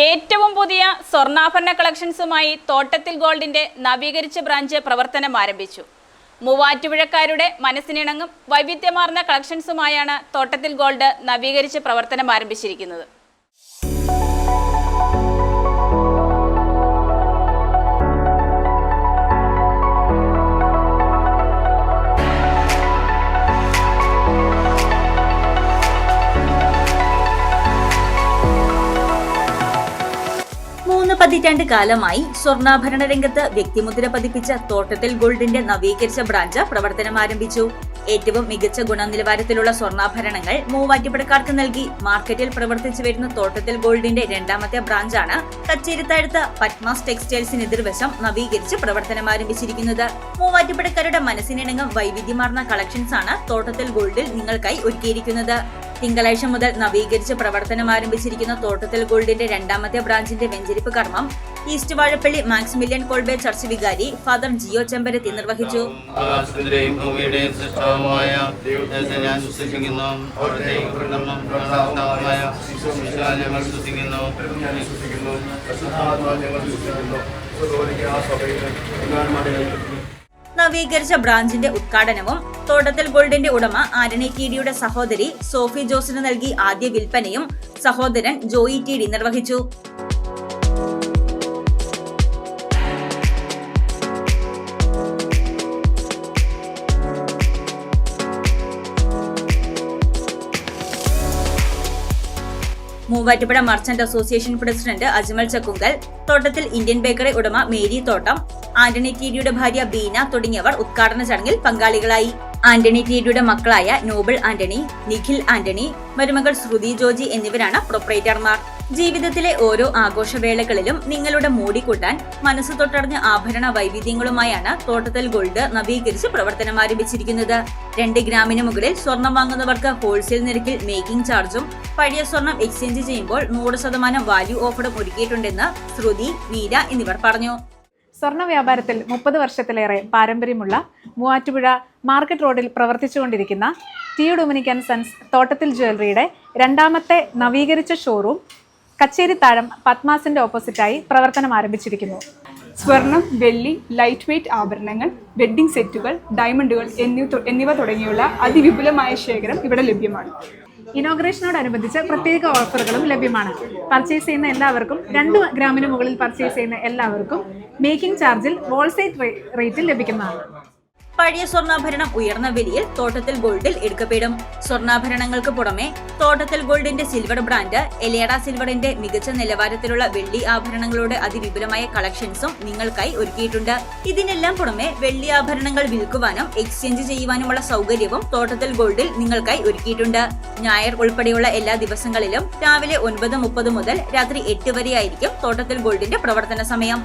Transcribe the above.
ഏറ്റവും പുതിയ സ്വർണാഭരണ കളക്ഷൻസുമായി തോട്ടത്തിൽ ഗോൾഡിന്റെ നവീകരിച്ച ബ്രാഞ്ച് പ്രവർത്തനം ആരംഭിച്ചു. മൂവാറ്റുപുഴക്കാരുടെ മനസ്സിനിണങ്ങും വൈവിധ്യമാർന്ന കളക്ഷൻസുമായാണ് തോട്ടത്തിൽ ഗോൾഡ് നവീകരിച്ച് പ്രവർത്തനം ആരംഭിച്ചിരിക്കുന്നത്. പതിറ്റാണ്ട് കാലമായി സ്വർണാഭരണ രംഗത്ത് വ്യക്തിമുദ്ര പതിപ്പിച്ച തോട്ടത്തിൽ ഗോൾഡിന്റെ നവീകരിച്ച ബ്രാഞ്ച് പ്രവർത്തനം ആരംഭിച്ചു. ഏറ്റവും മികച്ച ഗുണനിലവാരത്തിലുള്ള സ്വർണാഭരണങ്ങൾ മൂവാറ്റുപുഴക്കാർക്ക് നൽകി. മാർക്കറ്റിൽ പ്രവർത്തിച്ചു വരുന്ന തോട്ടത്തിൽ ഗോൾഡിന്റെ രണ്ടാമത്തെ ബ്രാഞ്ചാണ് കച്ചേരിത്തടുത്ത് പത്മാസ് ടെക്സ്റ്റൈൽസിന് എതിർവശം നവീകരിച്ച് പ്രവർത്തനം ആരംഭിച്ചിരിക്കുന്നത്. മൂവാറ്റുപുഴക്കാരുടെ മനസ്സിനിണങ്ങും വൈവിധ്യമാർന്ന കളക്ഷൻസ് ആണ് തോട്ടത്തിൽ ഗോൾഡിൽ നിങ്ങൾക്കായി ഒരുക്കിയിരിക്കുന്നത്. തിങ്കളാഴ്ച മുതൽ നവീകരിച്ച് പ്രവർത്തനം ആരംഭിച്ചിരിക്കുന്ന തോട്ടത്തിൽ ഗോൾഡിന്റെ രണ്ടാമത്തെ ബ്രാഞ്ചിന്റെ വെഞ്ചരിപ്പ് കർമ്മം east Vazhappally Maximilian Kolbe church വികാരി ഫാദർ ജിയോ ചെമ്പരത്തി നിർവഹിച്ചു. ഞാൻ നവീകരിച്ച ബ്രാഞ്ചിന്റെ ഉദ്ഘാടനവും തോട്ടത്തിൽ ഗോൾഡിന്റെ ഉടമ ആരണി ടി ഡിയുടെ സഹോദരി സോഫി ജോസിന് നൽകി ആദ്യ വിൽപ്പനയും സഹോദരൻ ജോയി ടി ഡി നിർവഹിച്ചു. Muvattupuzha merchant association president Ajmal Chakkungal Thottathil Indian bakery ഉടമ മേരി തോട്ടം ആന്റണി ടിഡിയുടെ ഭാര്യ ബീന തുടങ്ങിയവർ ഉദ്ഘാടന ചടങ്ങിൽ പങ്കാളികളായി. ആന്റണി ടീഡിയുടെ മക്കളായ നോബിൾ ആന്റണി നിഖിൽ ആന്റണി മരുമകൾ ശ്രുതി ജോജി എന്നിവരാണ് പ്രൊപ്പറേറ്റർമാർ. ജീവിതത്തിലെ ഓരോ ആഘോഷവേളകളിലും നിങ്ങളുടെ മോടി കൂട്ടാൻ മനസ്സ് തൊട്ടറിഞ്ഞ ആഭരണ വൈവിധ്യങ്ങളുമായാണ് തോട്ടത്തിൽ ഗോൾഡ് നവീകരിച്ച് പ്രവർത്തനം ആരംഭിച്ചിരിക്കുന്നത്. രണ്ട് ഗ്രാമിന് മുകളിൽ സ്വർണം വാങ്ങുന്നവർക്ക് ഹോൾസെയിൽ നിരക്കിൽ മേക്കിംഗ് ചാർജും പഴയ സ്വർണം എക്സ്ചേഞ്ച് ചെയ്യുമ്പോൾ നൂറ് ശതമാനം വാല്യൂ ഓഫറും ഒരുക്കിയിട്ടുണ്ടെന്ന് ശ്രുതി വീര എന്നിവർ പറഞ്ഞു. സ്വർണ വ്യാപാരത്തിൽ മുപ്പത് വർഷത്തിലേറെ പാരമ്പര്യമുള്ള മൂവാറ്റുപുഴ മാർക്കറ്റ് റോഡിൽ പ്രവർത്തിച്ചുകൊണ്ടിരിക്കുന്ന ടി ഡൊമിനിക് സൺസ് തോട്ടത്തിൽ ജ്വല്ലറിയുടെ രണ്ടാമത്തെ നവീകരിച്ച ഷോറൂം കച്ചേരി കച്ചേരിത്താഴം പത്മാസിന്റെ ഓപ്പോസിറ്റായി പ്രവർത്തനം ആരംഭിച്ചിരിക്കുന്നു. സ്വർണം വെള്ളി ലൈറ്റ് വെയ്റ്റ് ആഭരണങ്ങൾ വെഡ്ഡിംഗ് സെറ്റുകൾ ഡയമണ്ടുകൾ എന്നിവ തുടങ്ങിയുള്ള അതിവിപുലമായ ശേഖരം ഇവിടെ ലഭ്യമാണ്. ഇനോഗ്രേഷനോടനുബന്ധിച്ച് പ്രത്യേക ഓഫറുകളും ലഭ്യമാണ്. പർച്ചേസ് ചെയ്യുന്ന എല്ലാവർക്കും രണ്ട് ഗ്രാമിന് മുകളിൽ പർച്ചേസ് ചെയ്യുന്ന എല്ലാവർക്കും മേക്കിംഗ് ചാർജിൽ ഹോൾസെയിൽ റേറ്റിൽ ലഭിക്കുന്നതാണ്. പഴയ സ്വർണാഭരണം ഉയർന്ന വിലയിൽ തോട്ടത്തിൽ ഗോൾഡിൽ എടുക്കപ്പെടും. സ്വർണാഭരണങ്ങൾക്ക് പുറമെ തോട്ടത്തിൽ ഗോൾഡിന്റെ സിൽവർ ബ്രാൻഡ് എലിയഡ സിൽവറിന്റെ മികച്ച നിലവാരത്തിലുള്ള വെള്ളി ആഭരണങ്ങളുടെ അതിവിപുലമായ കളക്ഷൻസും നിങ്ങൾക്കായി ഒരുക്കിയിട്ടുണ്ട്. ഇതിനെല്ലാം പുറമെ വെള്ളി ആഭരണങ്ങൾ വിൽക്കുവാനും എക്സ്ചേഞ്ച് ചെയ്യുവാനുമുള്ള സൗകര്യവും തോട്ടത്തിൽ ഗോൾഡിൽ നിങ്ങൾക്കായി ഒരുക്കിയിട്ടുണ്ട്. ഞായർ ഉൾപ്പെടെയുള്ള എല്ലാ ദിവസങ്ങളിലും രാവിലെ ഒൻപത് മുപ്പത് മുതൽ രാത്രി എട്ട് വരെയായിരിക്കും തോട്ടത്തിൽ ഗോൾഡിന്റെ പ്രവർത്തന സമയം.